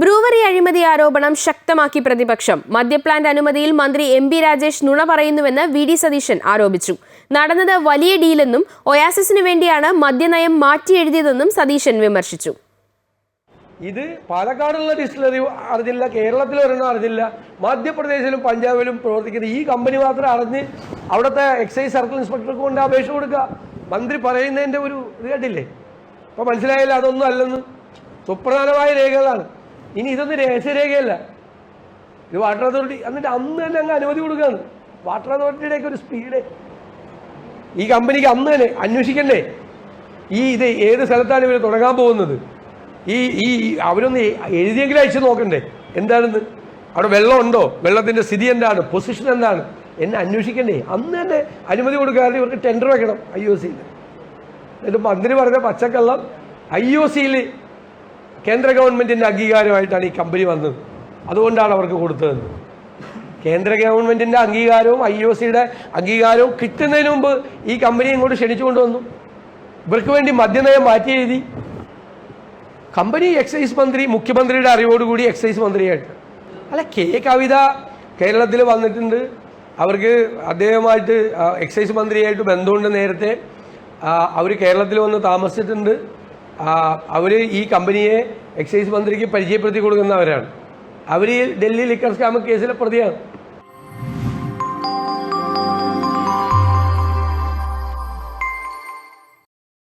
Brewery അഴിമതി ആരോപണം ശക്തമാക്കി പ്രതിപക്ഷം. മദ്യപ്ലാന്റ് അനുമതിയിൽ മന്ത്രി എം ബി രാജേഷ് നുണ പറയുന്നുവെന്ന് വി ഡി സതീശൻ ആരോപിച്ചു. നടന്നത് വലിയ ഡീലെന്നും ഒയാസിസിനു വേണ്ടിയാണ് മദ്യനയം മാറ്റിയെഴുതിയതെന്നും സതീശൻ വിമർശിച്ചു. ഇത് പാലക്കാടുള്ള ഡിസ്റ്റിലറി അറിഞ്ഞില്ല കേരളത്തിൽ ഒരെണ്ണം അറിഞ്ഞില്ല. മധ്യപ്രദേശിലും പഞ്ചാബിലും പ്രവർത്തിക്കുന്ന ഈ കമ്പനി മാത്രം അറിഞ്ഞ് അവിടുത്തെ എക്സൈസ് സർക്കിൾ ഇൻസ്പെക്ടർക്ക് കൊണ്ട് അപേക്ഷ കൊടുക്കുക. മന്ത്രി പറയുന്നതിന്റെ ഒരു ഇത് കേട്ടില്ലേ? അപ്പോൾ മനസ്സിലായില്ല അതൊന്നും അല്ലെന്ന്. സുപ്രധാനമായ രേഖകളാണ്. ഇനി ഇതൊന്നും രഹസ്യരേഖയല്ല. ഇത് വാട്ടർ അതോറിറ്റി എന്നിട്ട് അന്ന് തന്നെ അങ്ങ് അനുമതി കൊടുക്കുകയാണ്. വാട്ടർ അതോറിറ്റിയുടെയൊക്കെ ഒരു സ്പീഡ് ഈ കമ്പനിക്ക് അന്ന് തന്നെ അന്വേഷിക്കണ്ടേ? ഈ ഇത് ഏത് സ്ഥലത്താണ് ഇവർ തുടങ്ങാൻ പോകുന്നത്? ഈ ഈ അവരൊന്ന് എഴുതിയെങ്കിലും അയച്ചു നോക്കണ്ടേ? എന്താണെന്ന്? അവിടെ വെള്ളമുണ്ടോ? വെള്ളത്തിന്റെ സ്ഥിതി എന്താണ്? പൊസിഷൻ എന്താണ്? എന്നെ അന്വേഷിക്കണ്ടേ? അന്ന് തന്നെ അനുമതി കൊടുക്കാതെ ഇവർക്ക് ടെൻഡർ വെക്കണം ഐ ഒ സിയിൽ എന്നിട്ട് മന്ത്രി പറഞ്ഞ പച്ചക്കള്ളം ഐ ഒ സിയിൽ കേന്ദ്ര ഗവൺമെന്റിന്റെ അംഗീകാരമായിട്ടാണ് ഈ കമ്പനി വന്നത്. അതുകൊണ്ടാണ് അവർക്ക് കൊടുത്തതെന്ന് കേന്ദ്ര ഗവൺമെന്റിന്റെ അംഗീകാരവും ഐ ഒ സിയുടെ അംഗീകാരവും കിട്ടുന്നതിന് മുമ്പ് ഈ കമ്പനി ഇങ്ങോട്ട് ക്ഷണിച്ചു വന്നു ഇവർക്ക് വേണ്ടി മദ്യനയം മാറ്റി എഴുതി. കമ്പനി എക്സൈസ് മന്ത്രി മുഖ്യമന്ത്രിയുടെ അറിവോടുകൂടി എക്സൈസ് മന്ത്രിയായിട്ട്. അല്ല കെ കവിത കേരളത്തിൽ വന്നിട്ടുണ്ട്. അവർക്ക് അദ്ദേഹമായിട്ട് എക്സൈസ് മന്ത്രിയായിട്ട് ബന്ധമുണ്ട് നേരത്തെ. അവർ കേരളത്തിൽ വന്ന് താമസിച്ചിട്ടുണ്ട്. അവർ ഈ കമ്പനിയെ എക്സൈസ് മന്ത്രിക്ക് പരിചയപ്പെടുത്തി കൊടുക്കുന്നവരാണ്. അവർ ഡൽഹി ലിക്കർ സ്കാമ് കേസിലെ പ്രതിയാണ്.